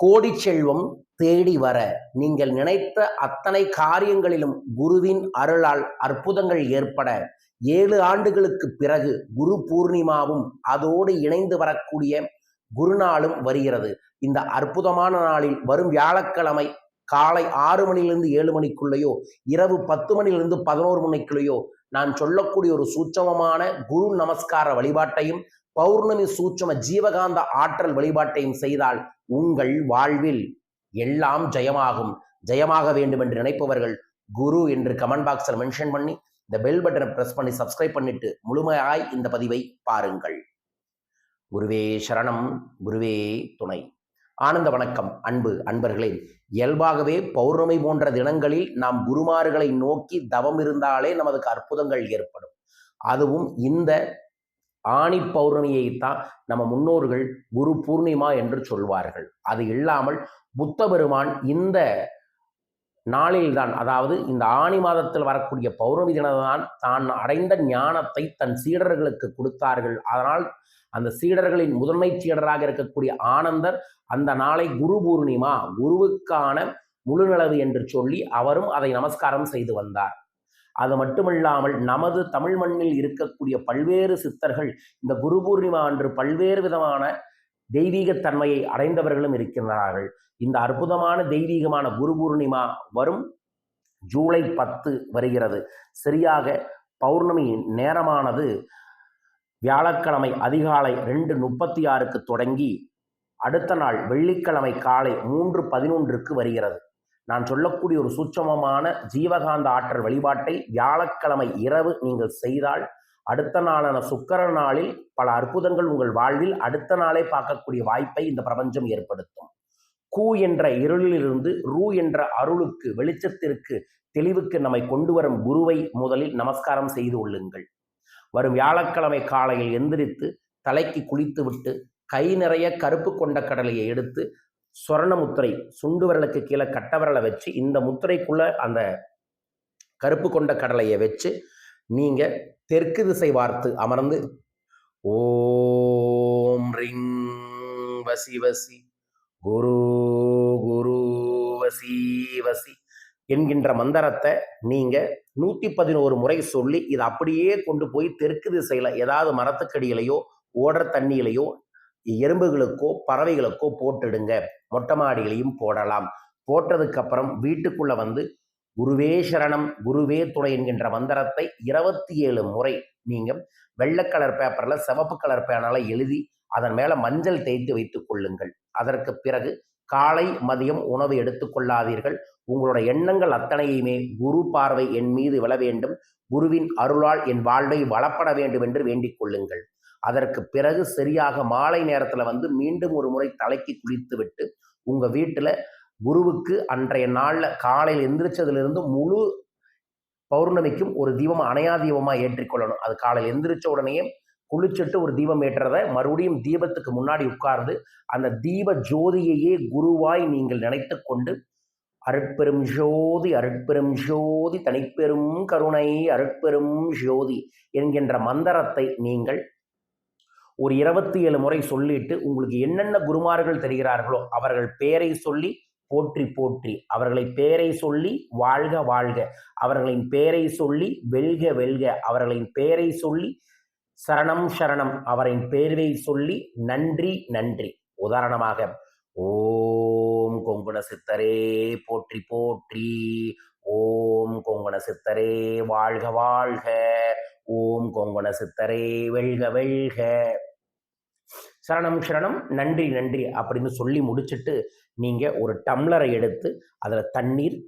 கோடி செல்வம் தேடி வர நீங்கள் நினைத்த அத்தனை காரியங்களிலும் குருவின் அருளால் அற்புதங்கள் ஏற்பட ஏழு ஆண்டுகளுக்கு பிறகு குரு பூர்ணிமாவும் அதோடு இணைந்து வரக்கூடிய குருநாளும் வருகிறது. இந்த அற்புதமான நாளில் வரும் வியாழக்கிழமை காலை ஆறு மணிலிருந்து ஏழு மணிக்குள்ளேயோ இரவு பத்து மணிலிருந்து பதினோரு மணிக்குள்ளேயோ நான் சொல்லக்கூடிய ஒரு சூட்சமமான குரு நமஸ்கார வழிபாட்டையும் பௌர்ணமி சூட்சம ஜீவகாந்த ஆற்றல் வழிபாட்டையும் செய்தால் உங்கள் வாழ்வில் எல்லாம் ஜெயமாகும். ஜெயமாக வேண்டும் என்று நினைப்பவர்கள் குரு என்று கமெண்ட் பாக்ஸில் மென்ஷன் பண்ணி இந்த பெல் பட்டனை ப்ரெஸ் பண்ணி சப்ஸ்கிரைப் பண்ணிட்டு முழுமையாய் இந்த பதிவை பாருங்கள். குருவே சரணம் குருவே துணை. ஆனந்த வணக்கம் அன்பு அன்பர்களே. இயல்பாகவே பௌர்ணமி போன்ற தினங்களில் நாம் குருமார்களை நோக்கி தவம் இருந்தாலே நமதுக்கு அற்புதங்கள் ஏற்படும். அதுவும் இந்த ஆணி பௌர்ணமியை தான் நம்ம முன்னோர்கள் குரு பூர்ணிமா என்று சொல்வார்கள். அது இல்லாமல் புத்த பெருமான் இந்த நாளில்தான் அதாவது இந்த ஆணி மாதத்தில் வரக்கூடிய பௌர்ணமி தினம்தான் தான் அடைந்த ஞானத்தை தன் சீடர்களுக்கு கொடுத்தார்கள். அதனால் அந்த சீடர்களின் முதன்மை சீடராக இருக்கக்கூடிய ஆனந்தர் அந்த நாளை குரு பூர்ணிமா குருவுக்கான முழுநிலவு என்று சொல்லி அவரும் அதை நமஸ்காரம் செய்து வந்தார். அது மட்டுமில்லாமல் நமது தமிழ் மண்ணில் இருக்கக்கூடிய பல்வேறு சித்தர்கள் இந்த குரு பூர்ணிமா அன்று பல்வேறு விதமான தெய்வீகத்தன்மையை அடைந்தவர்களும் இருக்கின்றார்கள். இந்த அற்புதமான தெய்வீகமான குரு பூர்ணிமா வரும் ஜூலை பத்து வருகிறது. சரியாக பௌர்ணமி நேரமானது வியாழக்கிழமை அதிகாலை ரெண்டு முப்பத்தி ஆறுக்கு தொடங்கி அடுத்த நாள் வெள்ளிக்கிழமை காலை மூன்று பதினொன்றுக்கு வருகிறது. நான் சொல்லக்கூடிய ஒரு சூட்சமமான ஜீவகாந்த ஆற்றல் வழிபாட்டை வியாழக்கிழமை இரவு நீங்கள் செய்தால் அடுத்த நாளான சுக்கர நாளில் பல அற்புதங்கள் உங்கள் வாழ்வில் அடுத்த நாளே பார்க்கக்கூடிய வாய்ப்பை இந்த பிரபஞ்சம் ஏற்படுத்தும். கூ என்ற இருளிலிருந்து ரூ என்ற அருளுக்கு வெளிச்சத்திற்கு தெளிவுக்கு நம்மை கொண்டு வரும் குருவை முதலில் நமஸ்காரம் செய்து கொள்ளுங்கள். வரும் வியாழக்கிழமை காலையில் எந்திரித்து தலைக்கு குளித்துவிட்டு கை நிறைய கருப்பு கொண்ட கடலையை எடுத்து சொர்ண முத்திரை சுண்டு விரலுக்கு கீழே கட்டவரலை வச்சு இந்த முத்திரைக்குள்ளே அந்த கருப்பு கொண்ட கடலையை வச்சு நீங்கள் தெற்கு திசை வார்த்து அமர்ந்து ஓம் ரிங் வசி வசி குரு குரு வசி வசி. என்கின்ற மந்திரத்தை நீங்கள் நூற்றி பதினோரு முறை சொல்லி இதை அப்படியே கொண்டு போய் தெற்கு திசையில் ஏதாவது மரத்துக்கடியிலையோ ஓடுற தண்ணியிலையோ எறும்புகளுக்கோ பறவைகளுக்கோ போட்டுடுங்க. மொட்டை மாடிகளையும் போடலாம். போட்டதுக்கு அப்புறம் வீட்டுக்குள்ள வந்து குருவே சரணம் குருவே துணை என்கின்ற மந்திரத்தை இருபத்தி ஏழு முறை நீங்கள் வெள்ளை கலர் பேப்பரில் சிவப்பு கலர் பேனால எழுதி அதன் மேலே மஞ்சள் தேய்த்து வைத்துக் கொள்ளுங்கள். அதற்கு பிறகு காலை மதியம் உணவு எடுத்துக்கொள்ளாதீர்கள் உங்களோட எண்ணங்கள் அத்தனையுமே குரு பார்வை என் மீது விழ வேண்டும். குருவின் அருளால் என் வாழ்வை வளப்பட வேண்டும் என்று வேண்டிக் கொள்ளுங்கள். அதற்கு பிறகு சரியாக மாலை நேரத்தில் வந்து மீண்டும் ஒரு முறை தலைக்கு குளித்து விட்டு உங்கள் வீட்டில் குருவுக்கு அன்றைய நாளில் காலையில் எந்திரிச்சதுலேருந்து முழு பௌர்ணமிக்கும் ஒரு தீபம் அணையா தீபமாக ஏற்றிக்கொள்ளணும் அது காலையில் எந்திரிச்ச உடனேயே குளிச்சுட்டு ஒரு தீபம் ஏற்றுறத மறுபடியும் தீபத்துக்கு முன்னாடி உட்கார்ந்து அந்த தீப ஜோதியையே குருவாய் நீங்கள் நினைத்து கொண்டு அருட்பெரும் ஜோதி அருட்பெரும் ஜோதி தனிப்பெரும் கருணை அருட்பெரும் ஜோதி என்கின்ற மந்திரத்தை நீங்கள் ஒரு இருபத்தி ஏழு முறை சொல்லிட்டு உங்களுக்கு என்னென்ன குருமார்கள் தெரிகிறார்களோ அவர்கள் பெயரை சொல்லி போற்றி போற்றி. அவர்களை பெயரை சொல்லி வாழ்க வாழ்க. அவர்களின் பெயரை சொல்லி வெல்க வெல்க. அவர்களின் பெயரை சொல்லி சரணம் சரணம். அவரின் பெயரை சொல்லி நன்றி நன்றி. உதாரணமாக ஓ கொங்குண சித்தரே போற்றி போற்றி. ஓம் கொங்குண சித்தரே வாழ்க வாழ்க. ஓம் கொங்குண சித்தரே வெல்க வெல்க. சரணம் சரணம். நன்றி நன்றி அப்படின்னு சொல்லி முடிச்சுட்டு நீங்கள் ஒரு டம்ளரை எடுத்து அதில் தண்ணீர்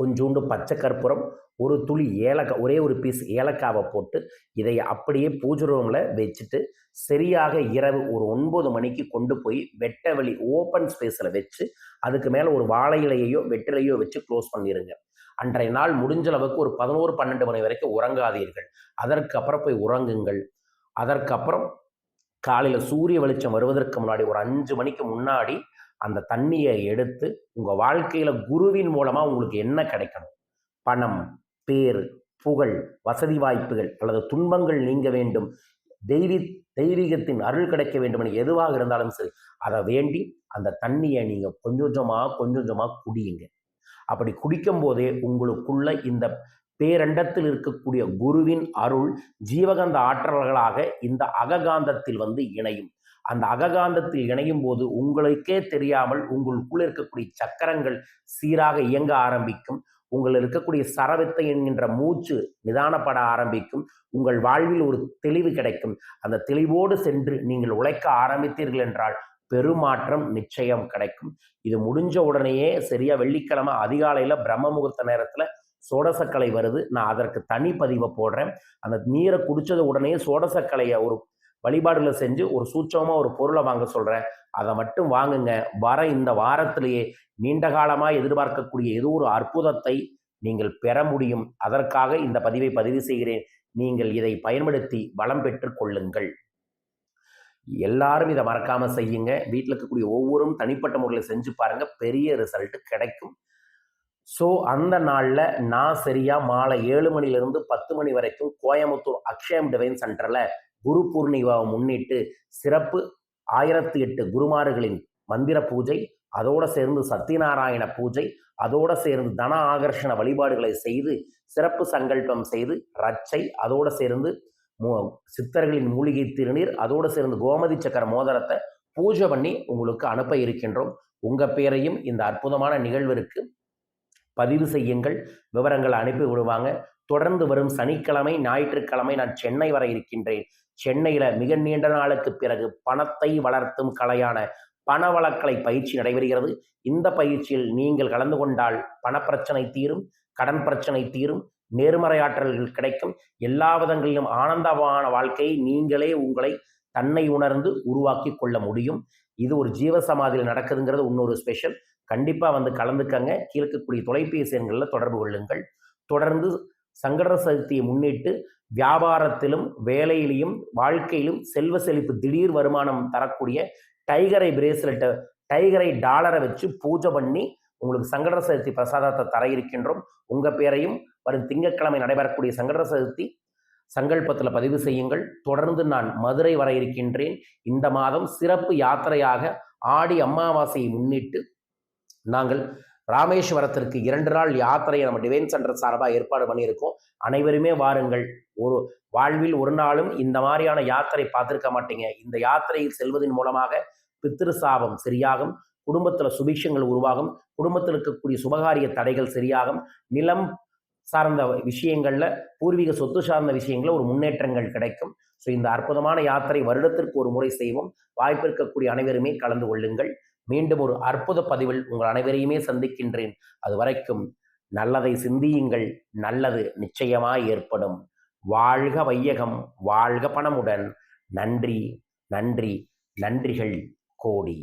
கொஞ்சோண்டு பச்சை கற்பூரம் ஒரு துளி ஏலக்காய் ஒரே ஒரு பீஸ் ஏலக்காவை போட்டு இதை அப்படியே பூஜை ரூமில் வச்சுட்டு சரியாக இரவு ஒரு ஒன்பது மணிக்கு கொண்டு போய் வெட்ட வெளி ஓப்பன் ஸ்பேஸில் வச்சு அதுக்கு மேலே ஒரு வாழை இலையையோ வெற்றிலையோ வச்சு க்ளோஸ் பண்ணிடுங்க அன்றைய நாள் முடிஞ்ச அளவுக்கு ஒரு பதினோரு பன்னெண்டு மணி வரைக்கும் உறங்காதீர்கள். அதற்கு அப்புறம் போய் உறங்குங்கள். அதற்கப்புறம் காலையில் சூரிய வெளிச்சம் வருவதற்கு முன்னாடி ஒரு அஞ்சு மணிக்கு முன்னாடி அந்த தண்ணியை எடுத்து உங்கள் வாழ்க்கையில் குருவின் மூலமாக உங்களுக்கு என்ன கிடைக்கணும்? பணம் பேர் புகழ் வசதி வாய்ப்புகள் அல்லது துன்பங்கள் நீங்க வேண்டும். தெய்வீ தெய்வீகத்தின் அருள் கிடைக்க வேண்டும் என எதுவாக இருந்தாலும் சரி அதை வேண்டி அந்த தண்ணியை நீங்கள் கொஞ்சம் கொஞ்சமாக கொஞ்சம் கொஞ்சமாக குடியுங்க. அப்படி குடிக்கும் போதே உங்களுக்குள்ள இந்த பேரண்டத்தில் இருக்கக்கூடிய குருவின் அருள் ஜீவகந்த ஆற்றல்களாக இந்த அககாந்தத்தில் வந்து இணையும். அந்த அககாந்தத்தில் இணையும் போது உங்களுக்கே தெரியாமல் உங்களுக்குள்ள இருக்கக்கூடிய சக்கரங்கள் சீராக இயங்க ஆரம்பிக்கும். உங்கள் இருக்கக்கூடிய சரவித்தை என்கின்ற மூச்சு நிதானப்பட ஆரம்பிக்கும். உங்கள் வாழ்வில் ஒரு தெளிவு கிடைக்கும். அந்த தெளிவோடு சென்று நீங்கள் உழைக்க ஆரம்பித்தீர்கள் என்றால் பெருமாற்றம் நிச்சயம் கிடைக்கும். இது முடிஞ்ச உடனேயே சரியா வெள்ளிக்கிழமை அதிகாலையில் பிரம்ம முகூர்த்த நேரத்தில் சோடசக்கலை வருது. நான் அதற்கு தனி பதிவை போடுறேன். அந்த நீரை குடிச்சது உடனே சோடசக்கலையை ஒரு வழிபாடுகளை செஞ்சு ஒரு சூட்சமாக ஒரு பொருளை வாங்க சொல்கிறேன் அதை மட்டும் வாங்குங்க. வர இந்த வாரத்திலேயே நீண்ட காலமாக எதிர்பார்க்கக்கூடிய ஏதோ ஒரு அற்புதத்தை நீங்கள் பெற முடியும். அதற்காக இந்த பதிவை பதிவு செய்கிறேன். நீங்கள் இதை பயன்படுத்தி வளம் பெற்று கொள்ளுங்கள். எல்லாரும் இதை மறக்காம செய்யுங்க. வீட்டில் இருக்கக்கூடிய ஒவ்வொரும் தனிப்பட்ட முறையில் செஞ்சு பாருங்க. பெரிய ரிசல்ட் கிடைக்கும். ஸோ அந்த நாளில் நான் சரியாக மாலை ஏழு மணிலிருந்து பத்து மணி வரைக்கும் கோயம்புத்தூர் அக்ஷயம் டிவைன் சென்டரில் குரு பூர்ணிமாவை முன்னிட்டு சிறப்பு ஆயிரத்தி எட்டு குருமார்களின் மந்திர பூஜை அதோடு சேர்ந்து சத்யநாராயண பூஜை அதோடு சேர்ந்து தன ஆகர்ஷண வழிபாடுகளை செய்து சிறப்பு சங்கல்பம் செய்து ரச்சை அதோடு சேர்ந்து சித்தர்களின் மூலிகை திருநீர் அதோடு சேர்ந்து கோமதி சக்கர மோதிரத்தை பூஜை பண்ணி உங்களுக்கு அனுப்ப இருக்கின்றோம். உங்கள் பேரையும் இந்த அற்புதமான நிகழ்விற்கு பதிவு செய்யுங்கள். விவரங்களை அனுப்பி விடுவாங்க. தொடர்ந்து வரும் சனிக்கிழமை ஞாயிற்றுக்கிழமை நான் சென்னை வர இருக்கின்றேன். சென்னையில் மிக நீண்ட நாளுக்கு பிறகு பணத்தை வளர்த்தும் கலையான பணவளக்கலை பயிற்சி நடைபெறுகிறது. இந்த பயிற்சியில் நீங்கள் கலந்து கொண்டால் பணப்பிரச்சனை தீரும் கடன் பிரச்சனை தீரும் நேர்மறையாற்றல்கள் கிடைக்கும். எல்லா விதங்களிலும் ஆனந்தமான வாழ்க்கையை நீங்களே உங்களை தன்னை உணர்ந்து உருவாக்கி கொள்ள முடியும். இது ஒரு ஜீவசமாதியில் நடக்குதுங்கிறது இன்னொரு ஸ்பெஷல். கண்டிப்பாக வந்து கலந்துக்கங்க. கீழக்கக்கூடிய தொலைபேசி எண்களில் தொடர்பு கொள்ளுங்கள். தொடர்ந்து சங்கட சதுர்த்தியை முன்னிட்டு வியாபாரத்திலும் வேலையிலையும் வாழ்க்கையிலும் செல்வ செழிப்பு திடீர் வருமானம் தரக்கூடிய டைகரை பிரேஸ்லெட்டை டைகரை டாலரை வச்சு பூஜை பண்ணி உங்களுக்கு சங்கட சதுர்த்தி பிரசாதத்தை தர இருக்கின்றோம். உங்கள் பேரையும் வரும் திங்கட்கிழமை நடைபெறக்கூடிய சங்கட சதுர்த்தி சங்கல்பத்தில் பதிவு செய்யுங்கள். தொடர்ந்து நான் மதுரை வர இருக்கின்றேன். இந்த மாதம் சிறப்பு யாத்திரையாக ஆடி அமாவாசையை முன்னிட்டு நாங்கள் ராமேஸ்வரத்திற்கு இரண்டு நாள் யாத்திரையை நம்ம டிவைன் சென்டர் சார்பாக ஏற்பாடு பண்ணியிருக்கோம். அனைவருமே வாருங்கள். ஒரு வாழ்வில் ஒரு நாளும் இந்த மாதிரியான யாத்திரை பார்த்துருக்க மாட்டீங்க. இந்த யாத்திரையில் செல்வதன் மூலமாக பித்திரு சாபம் சரியாகும். குடும்பத்தில் சுபிக்ஷங்கள் உருவாகும். குடும்பத்தில் இருக்கக்கூடிய சுபகாரிய தடைகள் சரியாகும். நிலம் சார்ந்த விஷயங்களில் பூர்வீக சொத்து சார்ந்த விஷயங்களில் ஒரு முன்னேற்றங்கள் கிடைக்கும். ஸோ இந்த அற்புதமான யாத்திரை வருடத்திற்கு ஒரு முறை செய்வோம். வாய்ப்பு இருக்கக்கூடிய அனைவருமே கலந்து கொள்ளுங்கள். மீண்டும் ஒரு அற்புத பதிவில் உங்கள் அனைவரையுமே சந்திக்கின்றேன். அது வரைக்கும் நல்லதை சிந்தியுங்கள் நல்லது நிச்சயமாய் ஏற்படும். வாழ்க வையகம் வாழ்க பணமுடன். நன்றி நன்றி நன்றிகள் கோடி.